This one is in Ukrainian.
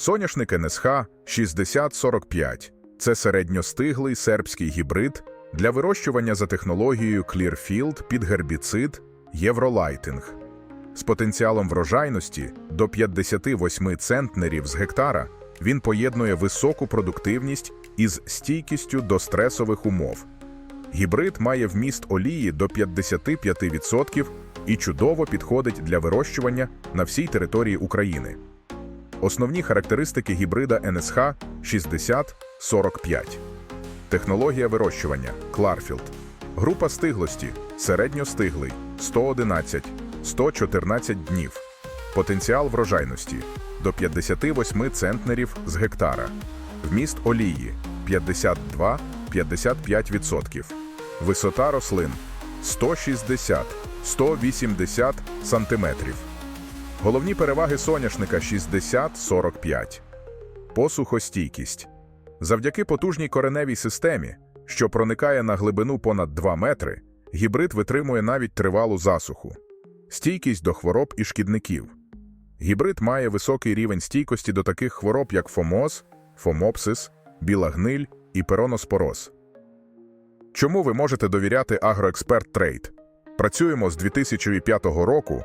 Соняшник НСХ 6045 це середньостиглий сербський гібрид для вирощування за технологією Clearfield під гербіцид Євролайтинг. З потенціалом врожайності до 58 центнерів з гектара він поєднує високу продуктивність із стійкістю до стресових умов. Гібрид має вміст олії до 55% і чудово підходить для вирощування на всій території України. Основні характеристики гібрида НСХ 6045. Технологія вирощування Кларфілд. Група стиглості середньостиглий 111 114 днів. Потенціал врожайності до 58 центнерів з гектара. Вміст олії 52-55%. Висота рослин 160-180 сантиметрів. Головні переваги соняшника 60-45. Посухостійкість. Завдяки потужній кореневій системі, що проникає на глибину понад 2 метри, гібрид витримує навіть тривалу засуху. Стійкість до хвороб і шкідників. Гібрид має високий рівень стійкості до таких хвороб, як фомоз, фомопсис, біла гниль і пероноспороз. Чому ви можете довіряти Агроексперт Трейд? Працюємо з 2005 року